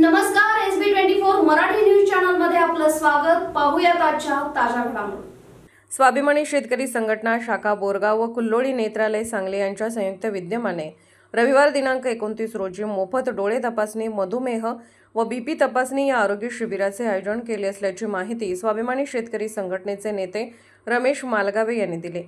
नमस्कार S B twenty four Marathi news चॅनलमध्ये आपलं स्वागत. पाहूया आजच्या ताज्या घडामोडी. स्वाभिमानी शेतकरी संघटना शाखा बोरगाव व कुल्लोळी नेत्रालय सांगले यांच्या संयुक्त विद्यमाने रविवार दिनांक एकोणतीस रोजी मोफत डोळे तपासणी मधुमेह व बीपी तपासणी या आरोग्य शिबिराचे आयोजन केले असल्याची माहिती स्वाभिमानी शेतकरी संघटनेचे नेते रमेश मालगावे यांनी दिले.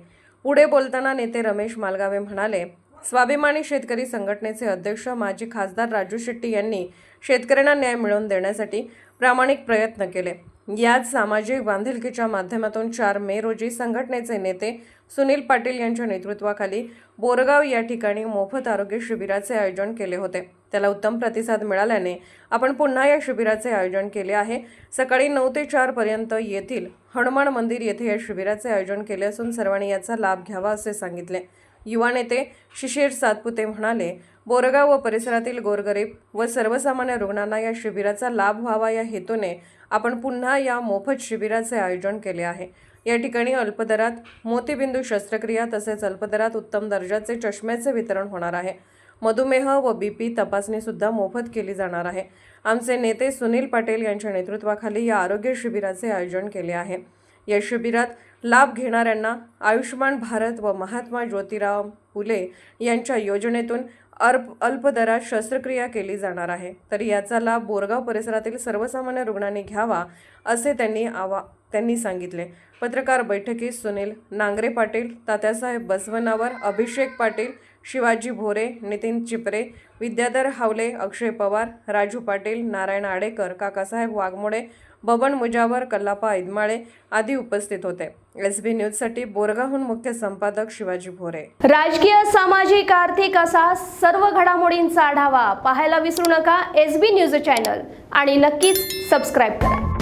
पुढे बोलताना नेते रमेश मालगावे म्हणाले स्वाभिमानी शेतकरी संघटनेचे अध्यक्ष माजी खासदार राजू शेट्टी यांनी शेतकऱ्यांना न्याय मिळवून देण्यासाठी प्रामाणिक प्रयत्न केले. याच सामाजिक बांधिलकीच्या माध्यमातून चार मे रोजी संघटनेचे नेते सुनील पाटील यांच्या नेतृत्वाखाली बोरगाव या ठिकाणी मोफत आरोग्य शिबिराचे आयोजन केले होते. त्याला उत्तम प्रतिसाद मिळाल्याने आपण पुन्हा या शिबिराचे आयोजन केले आहे. सकाळी नऊ ते चारपर्यंत येथील हनुमान मंदिर येथे या शिबिराचे आयोजन केले असून सर्वांनी याचा लाभ घ्यावा असे सांगितले. युवा नेते शिशिर सातपुते म्हणाले बोरगाव व परिसरातील गोरगरीब व सर्वसामान्य रुग्णांना या शिबिराचा लाभ व्हावा या हेतूने आपण पुन्हा या मोफत शिबिराचे आयोजन केले आहे. या ठिकाणी अल्पदरात मोतीबिंदू शस्त्रक्रिया तसेच अल्पदरात उत्तम दर्जाचे चष्म्याचे वितरण होणार आहे. मधुमेह व बी पी तपासणीसुद्धा मोफत केली जाणार आहे. आमचे नेते सुनील पाटील यांच्या नेतृत्वाखाली या आरोग्य शिबिराचे आयोजन केले आहे. या शिबिरात लाभ घेणाऱ्यांना आयुष्यमान भारत व महात्मा ज्योतिराव फुले यांच्या योजनेतून अर्प अल्पदरात शस्त्रक्रिया केली जाणार आहे. तर याचा लाभ बोरगाव परिसरातील सर्वसामान्य रुग्णांनी घ्यावा असे त्यांनी आवा त्यांनी सांगितले. पत्रकार बैठकीत सुनील नांगरे पाटील तात्यासाहेब बसवनावर अभिषेक पाटील शिवाजी भोरे नितीन चिपरे विद्याधर हावले अक्षय पवार राजू पाटील नारायण आडेकर काकासाहेब वाघमोडे बबन मुजावर कल्लापा ऐदमाळे आदी उपस्थित होते. एस बी न्यूजसाठी बोरगाहून मुख्य संपादक शिवाजी भोरे. राजकीय सामाजिक आर्थिक असा सर्व घडामोडींचा आढावा पाहायला विसरू नका एस बी न्यूज चॅनल. आणि नक्कीच सबस्क्राईब करा.